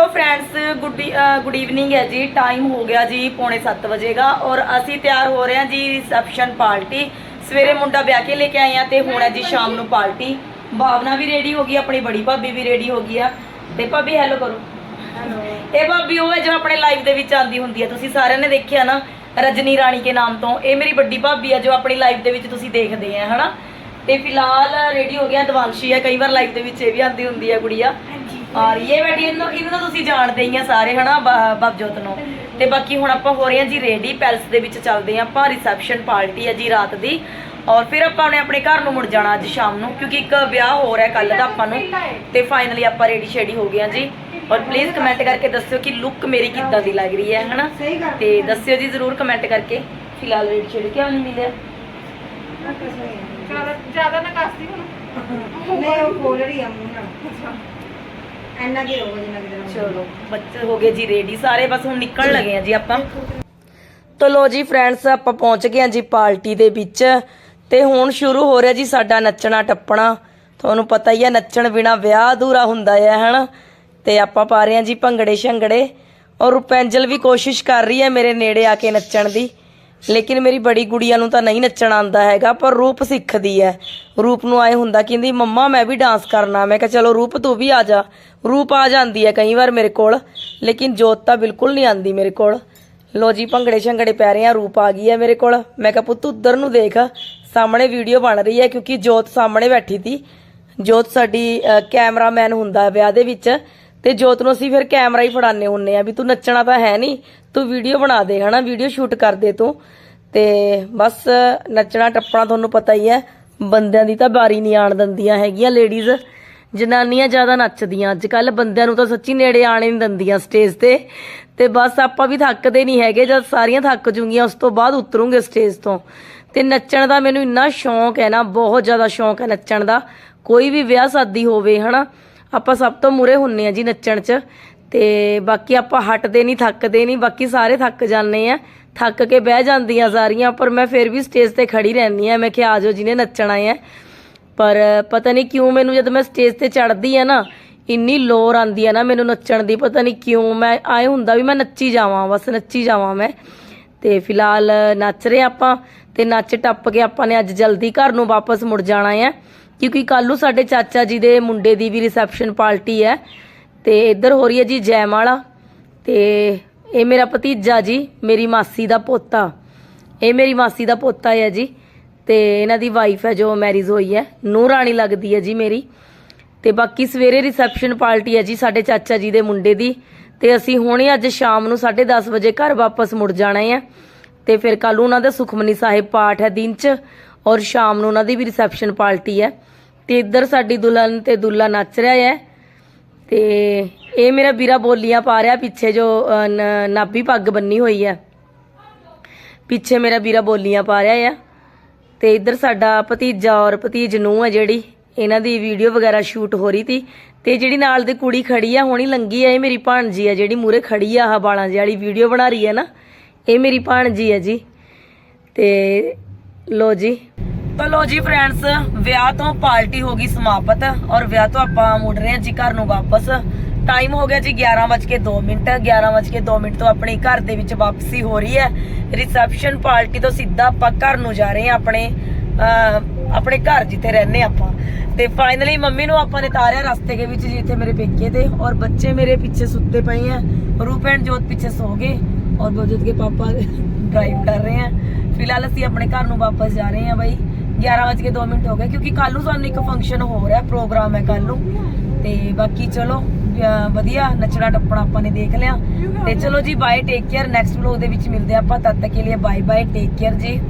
Hello friends good good evening ਹੈ ਜੀ। Time ਹੋ ਗਿਆ ਜੀ ਪੌਣੇ 7 ਵਜੇਗਾ ਔਰ ਅਸੀਂ ਤਿਆਰ ਹੋ ਰਹੇ ਹਾਂ ਜੀ ਰਿਸੈਪਸ਼ਨ ਪਾਰਟੀ। ਸਵੇਰੇ ਮੁੰਡਾ ਵਿਆਹ ਕੇ ਲੈ ਕੇ ਆਏ ਆ ਤੇ ਹੁਣ ਹੈ ਜੀ ਸ਼ਾਮ ਨੂੰ ਪਾਰਟੀ। ਭਾਵਨਾ ਵੀ ਰੈਡੀ ਹੋ ਗਈ ਆਪਣੀ ਬੜੀ ਭਾਬੀ ਵੀ ਰੈਡੀ ਹੋ ਗਈ ਆ। ਤੇ ਭਾਬੀ ਹੈਲੋ ਕਰੋ। ਇਹ ਭਾਬੀ ਉਹ ਹੈ ਜੋ ਆਪਣੇ ਲਾਈਵ ਦੇ ਵਿੱਚ ਆਂਦੀ ਹੁੰਦੀ ਹੈ। ਤੁਸੀਂ ਸਾਰਿਆਂ ਨੇ ਦੇਖਿਆ ਨਾ ਰਜਨੀ ਰਾਣੀ ਕੇ ਨਾਮ ਤੋਂ। ਇਹ ਮੇਰੀ ਵੱਡੀ ਭਾਬੀ ਹੈ ਜੋ ਆਪਣੀ ਲਾਈਵ ਦੇ ਵਿੱਚ ਤੁਸੀਂ ਦੇਖਦੇ ਆ ਹਨਾ? ਤੇ ਫਿਲਹਾਲ ਰੈਡੀ ਹੋ ਗਿਆ ਦਵਾਂਸ਼ੀ ਹੈ ਕਈ ਵਾਰ ਲਾਈਵ ਦੇ ਵਿੱਚ ਇਹ ਵੀ ਆਂਦੀ ਹੁੰਦੀ ਹੈ ਗੁੜੀਆ। ਔਰ ਇਹ ਬੈਠੀ ਇਹਨੂੰ ਇਹਨੂੰ ਤਾਂ ਤੁਸੀਂ ਜਾਣਦੇ ਹੀ ਆ ਸਾਰੇ ਹਨਾ ਬਬਜੋਤ ਨੂੰ। ਤੇ ਬਾਕੀ ਹੁਣ ਆਪਾਂ ਹੋ ਰਹੇ ਹਾਂ ਜੀ ਰੈਡੀ ਪੈਲਸ ਦੇ ਵਿੱਚ ਚੱਲਦੇ ਹਾਂ ਆਪਾਂ ਰਿਸੈਪਸ਼ਨ ਪਾਰਟੀ ਹੈ ਜੀ ਰਾਤ ਦੀ। ਔਰ ਫਿਰ ਆਪਾਂ ਨੇ ਆਪਣੇ ਘਰ ਨੂੰ ਮੁੜ ਜਾਣਾ ਅੱਜ ਸ਼ਾਮ ਨੂੰ ਕਿਉਂਕਿ ਇੱਕ ਵਿਆਹ ਹੋ ਰਿਹਾ ਕੱਲ ਦਾ ਆਪਾਂ ਨੂੰ। ਤੇ ਫਾਈਨਲੀ ਆਪਾਂ ਰੈਡੀ ਸ਼ੈਡੀ ਹੋ ਗਏ ਹਾਂ ਜੀ। ਔਰ ਪਲੀਜ਼ ਕਮੈਂਟ ਕਰਕੇ ਦੱਸਿਓ ਕਿ ਲੁੱਕ ਮੇਰੀ ਕਿੱਦਾਂ ਦੀ ਲੱਗ ਰਹੀ ਹੈ ਹਨਾ? ਤੇ ਦੱਸਿਓ ਜੀ ਜ਼ਰੂਰ ਕਮੈਂਟ ਕਰਕੇ ਫਿਲਹਾਲ ਰੈਡੀ ਸ਼ੈਡੀ ਕਿਉਂ ਨਹੀਂ ਮਿਲਿਆ? ਜ਼ਿਆਦਾ ਜ਼ਿਆਦਾ ਨਾ ਹੁਣ। ਨਹੀਂ ਉਹ ਖੋਲ ਰਹੀ ਆ ਮੂੰਹ ਨਾਲ। ਐਨਾ ਕੀ ਹੋਊਗਾ ਜਿੰਨਾ ਕਿ ਚਲੋ, ਬੱਚੇ ਹੋ ਗਏ ਜੀ ਰੈਡੀ ਸਾਰੇ ਬਸ ਹੁਣ ਨਿਕਲਣ ਲੱਗੇ ਆ ਜੀ ਆਪਾਂ। ਤੋ ਲੋ ਜੀ ਫਰੈਂਡਸ ਆਪਾਂ ਪਹੁੰਚ ਗਏ ਆ ਜੀ ਪਾਰਟੀ ਦੇ ਵਿੱਚ। ਤੇ ਹੁਣ ਸ਼ੁਰੂ ਹੋ ਰਿਹਾ ਜੀ ਸਾਡਾ ਨੱਚਣਾ ਟੱਪਣਾ। ਤੁਹਾਨੂੰ ਪਤਾ ਹੀ ਆ, ਨੱਚਣ ਬਿਨਾ ਵਿਆਹ ਅਧੂਰਾ ਹੁੰਦਾ ਹੈ ਹਨਾ? ਤੇ ਆਪਾਂ ਪਾ ਰਹੇ ਆ ਜੀ ਭੰਗੜੇ ਸ਼ੰਗੜੇ ਔਰ ਰੁਪੈਂਜਲ ਵੀ ਕੋਸ਼ਿਸ਼ ਕਰ ਰਹੀ ਹੈ ਮੇਰੇ ਨੇੜੇ ਆ ਕੇ ਨੱਚਣ ਦੀ। ਲੇਕਿਨ ਮੇਰੀ ਬੜੀ ਗੁੜੀਆ ਨੂੰ ਤਾਂ ਨਹੀਂ ਨੱਚਣ ਆਉਂਦਾ ਹੈਗਾ, ਪਰ ਰੂਪ ਸਿੱਖਦੀ ਹੈ। ਰੂਪ ਨੂੰ ਆਏ ਹੁੰਦਾ ਕਹਿੰਦੀ, ਮੰਮਾ, ਮੈਂ ਵੀ ਡਾਂਸ ਕਰਨਾ। ਮੈਂ ਕਿਹਾ, ਚਲੋ ਰੂਪ, ਤੂੰ ਵੀ ਆ ਜਾ। ਰੂਪ ਆ ਜਾਂਦੀ ਹੈ ਕਈ ਵਾਰ ਮੇਰੇ ਕੋਲ, ਲੇਕਿਨ ਜੋਤ ਤਾਂ ਬਿਲਕੁਲ ਨਹੀਂ ਆਂਦੀ ਮੇਰੇ ਕੋਲ। ਲੋ ਜੀ, ਭੰਗੜੇ ਸ਼ੰਗੜੇ ਪੈ ਰਹੇ ਆ, ਰੂਪ ਆ ਗਈ ਹੈ ਮੇਰੇ ਕੋਲ। ਮੈਂ ਕਿਹਾ, ਪੁੱਤ, ਉਧਰ ਨੂੰ ਦੇਖ, ਸਾਹਮਣੇ ਵੀਡੀਓ ਬਣ ਰਹੀ ਹੈ ਕਿਉਂਕਿ ਜੋਤ ਸਾਹਮਣੇ ਬੈਠੀ ਸੀ। ਜੋਤ ਸਾਡੀ ਕੈਮਰਾਮੈਨ ਹੁੰਦਾ ਵਿਆਹ ਦੇ ਵਿੱਚ ਤੇ ਜੋਤ ਨੂੰ ਅਸੀਂ ਫਿਰ ਕੈਮਰਾ ਹੀ ਫੜਾਣੇ ਹੁੰਨੇ ਆ ਵੀ ਤੂੰ ਨੱਚਣਾ ਤਾਂ ਹੈ ਨਹੀਂ, ਤੂੰ ਵੀਡੀਓ ਬਣਾ ਦੇ, ਹਨਾ? ਵੀਡੀਓ ਸ਼ੂਟ ਕਰ ਦੇ ਤੂੰ। ਤੇ ਬਸ ਨੱਚਣਾ ਟੱਪਣਾ ਤੁਹਾਨੂੰ ਪਤਾ ਹੀ ਹੈ, ਬੰਦਿਆਂ ਦੀ ਤਾਂ ਬਾਰੀ ਨਹੀਂ ਆਣ ਦਿੰਦੀਆਂ ਹੈਗੀਆਂ ਲੇਡੀਜ਼ ਜਨਾਨੀਆਂ ਜ਼ਿਆਦਾ ਨੱਚਦੀਆਂ ਅੱਜ ਕੱਲ ਬੰਦਿਆਂ ਨੂੰ ਤਾਂ ਸੱਚੀ ਨੇੜੇ ਆਣੇ ਨਹੀਂ ਦਿੰਦੀਆਂ ਸਟੇਜ ਤੇ। ਤੇ ਬਸ ਆਪਾਂ ਵੀ ਥੱਕਦੇ ਨਹੀਂ ਹੈਗੇ, ਜਦ ਸਾਰੀਆਂ ਥੱਕ ਜੂਗੀਆਂ, ਉਸ ਤੋਂ ਬਾਅਦ ਉਤਰੂਗੇ ਸਟੇਜ ਤੋਂ। ਤੇ ਨੱਚਣ ਦਾ ਮੈਨੂੰ ਇੰਨਾ ਸ਼ੌਂਕ ਹੈ ਨਾ, ਬਹੁਤ ਜ਼ਿਆਦਾ ਸ਼ੌਂਕ ਹੈ ਨੱਚਣ ਦਾ। ਕੋਈ ਵੀ ਵਿਆਹ ਸ਼ਾਦੀ ਹੋਵੇ, ਹਨਾ? ਆਪਾਂ ਸਭ ਤੋਂ ਮੂਰੇ ਹੁੰਨੇ ਆ ਜੀ ਨੱਚਣ 'ਚ। ਤੇ ਬਾਕੀ ਆਪਾਂ ਹਟਦੇ ਨਹੀਂ ਥੱਕਦੇ ਨਹੀਂ ਬਾਕੀ ਸਾਰੇ ਥੱਕ ਜਾਂਦੇ ਆ। ਥੱਕ ਕੇ ਬਹਿ ਜਾਂਦੀਆਂ ਸਾਰੀਆਂ, ਪਰ ਮੈਂ ਫਿਰ ਵੀ ਸਟੇਜ ਤੇ ਖੜੀ ਰਹਿੰਦੀ ਆ। ਮੈਂ ਕਿਹਾ ਆਜੋ ਜਿਹਨੇ ਨੱਚਣਾ ਹੈ ਪਰ ਪਤਾ ਨਹੀਂ ਕਿਉਂ ਮੈਨੂੰ ਜਦ ਮੈਂ ਸਟੇਜ ਤੇ ਚੜਦੀ ਆ ਨਾ, ਇੰਨੀ ਲੋਰ ਆਂਦੀ ਆ ਨਾ ਮੈਨੂੰ ਨੱਚਣ ਦੀ, ਪਤਾ ਨਹੀਂ ਕਿਉਂ ਮੈਂ, ਆਏ ਹੁੰਦਾ ਵੀ ਮੈਂ ਨੱਚੀ ਜਾਵਾਂ, ਬਸ ਨੱਚੀ ਜਾਵਾਂ ਮੈਂ। ਤੇ ਫਿਲਹਾਲ ਨੱਚ ਰਹੇ ਆਪਾਂ, ਤੇ ਨੱਚ ਟੱਪ ਕੇ ਆਪਾਂ ਨੇ ਅੱਜ ਜਲਦੀ ਘਰ ਨੂੰ ਵਾਪਸ ਮੁੜ ਜਾਣਾ ਹੈ ਕਿਉਂਕਿ ਕੱਲ ਨੂੰ ਸਾਡੇ ਚਾਚਾ ਜੀ ਦੇ ਮੁੰਡੇ ਦੀ ਵੀ ਰਿਸੈਪਸ਼ਨ ਪਾਰਟੀ ਹੈ ਤੇ ਇੱਧਰ ਹੋ ਰਹੀ ਹੈ ਜੀ ਜੈਮਾਲਾ ਤੇ ਇਹ ਮੇਰਾ ਭਤੀਜਾ ਜੀ, ਮੇਰੀ ਮਾਸੀ ਦਾ ਪੋਤਾ। ਇਹ ਮੇਰੀ ਮਾਸੀ ਦਾ ਪੋਤਾ ਹੈ ਜੀ ਤੇ ਇਹਨਾਂ ਦੀ ਵਾਈਫ ਹੈ ਜੋ ਮੈਰਿਜ ਹੋਈ ਹੈ। ਨੂੰਹ ਰਾਣੀ ਲੱਗਦੀ ਹੈ ਜੀ ਮੇਰੀ। ਤੇ ਬਾਕੀ ਸਵੇਰੇ ਰਿਸੈਪਸ਼ਨ ਪਾਰਟੀ ਹੈ ਜੀ ਸਾਡੇ ਚਾਚਾ ਜੀ ਦੇ ਮੁੰਡੇ ਦੀ। ਤੇ ਅਸੀਂ ਹੁਣੇ ਅੱਜ ਸ਼ਾਮ ਨੂੰ 10:30 ਵਜੇ ਘਰ ਵਾਪਸ ਮੁੜ ਜਾਣਾ ਹੈ। ਤੇ ਫਿਰ ਕੱਲ ਉਹਨਾਂ ਦਾ ਸੁਖਮਨੀ ਸਾਹਿਬ ਪਾਠ ਹੈ ਦਿਨ 'ਚ। ਔਰ ਸ਼ਾਮ ਨੂੰ ਉਹਨਾਂ ਦੀ ਵੀ ਰਿਸੈਪਸ਼ਨ ਪਾਰਟੀ ਹੈ। ਤੇ ਇੱਧਰ ਸਾਡੀ ਦੁਲਹਨ ਤੇ ਦੁੱਲਾ ਨੱਚ ਰਿਹਾ ਹੈ। ਤੇ ਇਹ ਮੇਰਾ ਵੀਰਾ ਬੋਲੀਆਂ ਪਾ ਰਿਹਾ ਪਿੱਛੇ ਜੋ ਨਾਭੀ ਪੱਗ ਬੰਨੀ ਹੋਈ ਹੈ। ਪਿੱਛੇ ਮੇਰਾ ਵੀਰਾ ਬੋਲੀਆਂ ਪਾ ਰਿਹਾ ਆ ਤੇ ਇੱਧਰ ਸਾਡਾ ਭਤੀਜਾ ਔਰ ਭਤੀਜ ਨੂੰ ਹੈ ਜਿਹੜੀ, ਇਹਨਾਂ ਦੀ ਵੀਡੀਓ ਵਗੈਰਾ ਸ਼ੂਟ ਹੋ ਰਹੀ ਤੀ ਤੇ ਜਿਹੜੀ ਨਾਲ ਦੀ ਕੁੜੀ ਖੜੀ ਆ ਹੁਣੀ ਲੰਗੀ ਆ ਇਹ ਮੇਰੀ ਭਾਣਜੀ ਆ ਜਿਹੜੀ ਮੂਰੇ ਖੜੀ ਆ, ਆਹ ਬਾਲਾਂ ਜਿਹੀ ਵਾਲੀ ਵੀਡੀਓ ਬਣਾ ਰਹੀ ਹੈ ਨਾ, ਇਹ ਮੇਰੀ ਭਾਣਜੀ ਹੈ ਜੀ। ਤੇ ਲੋ ਜੀ। ਤਾਂ ਲੋ ਜੀ ਫਰੈਂਡਸ ਵਿਆਹ ਤੋਂ ਪਾਰਟੀ ਹੋ ਗਈ ਸਮਾਪਤ ਔਰ ਵਿਆਹ ਤੋਂ ਆਪਾਂ ਮੁੜ ਰਹੇ ਹਾਂ ਜੀ ਘਰ ਨੂੰ ਵਾਪਸ। ਟਾਈਮ ਹੋ ਗਿਆ ਜੀ 11:02 11:02 ਤੋਂ ਆਪਣੀ ਘਰ ਦੇ ਵਿੱਚ ਵਾਪਸੀ ਹੋ ਰਹੀ ਹੈ। ਰਿਸੈਪਸ਼ਨ ਪਾਰਟੀ ਤੋਂ ਸਿੱਧਾ ਆਪਾਂ ਘਰ ਨੂੰ ਜਾ ਰਹੇ ਹਾਂ, ਆਪਣੇ ਆਪਣੇ ਘਰ ਜਿੱਥੇ ਰਹਿੰਦੇ ਆਪਾਂ। ਤੇ ਫਾਈਨਲੀ ਮੰਮੀ ਨੂੰ ਆਪਾਂ ਨੇ ਤਾਰਿਆ ਰਸਤੇ ਦੇ ਵਿੱਚ ਜਿੱਥੇ ਮੇਰੇ ਪੇਕੇ ਤੇ। ਔਰ ਬੱਚੇ ਮੇਰੇ ਪਿੱਛੇ ਸੁੱਤੇ ਪਏ ਆ। ਰੂਪ ਐਂਡ ਜੋਤ ਪਿੱਛੇ ਸੋ ਗਏ। ਔਰ ਬੋਜਤ ਕੇ ਪਾਪਾ ਡਰਾਈਵ ਕਰ ਰਹੇ ਆ। ਫਿਲਹਾਲ ਅਸੀਂ ਆਪਣੇ ਘਰ ਨੂੰ ਵਾਪਸ ਜਾ ਰਹੇ ਹਾਂ ਬਾਈ। 11:02 ਮਿੰਟ ਹੋ ਗਏ, ਕਿਉਂਕਿ ਕੱਲ ਨੂੰ ਸਾਨੂੰ ਇੱਕ ਫੰਕਸ਼ਨ ਹੋ ਰਿਹਾ ਪ੍ਰੋਗਰਾਮ ਹੈ ਕੱਲ ਨੂੰ। ਤੇ ਬਾਕੀ ਚਲੋ ਵਧੀਆ, ਨੱਚਣਾ ਟੱਪਣਾ ਆਪਾਂ ਨੇ ਦੇਖ ਲਿਆ। ਤੇ ਚਲੋ ਜੀ bye take care next vlog ਦੇ ਵਿੱਚ ਮਿਲਦੇ ਆਪਾਂ। ਤਦ ਤੱਕ ਕੇ ਲਈ ਬਾਏ ਬਾਏ ਟੇਕ ਕੇਅਰ ਜੀ।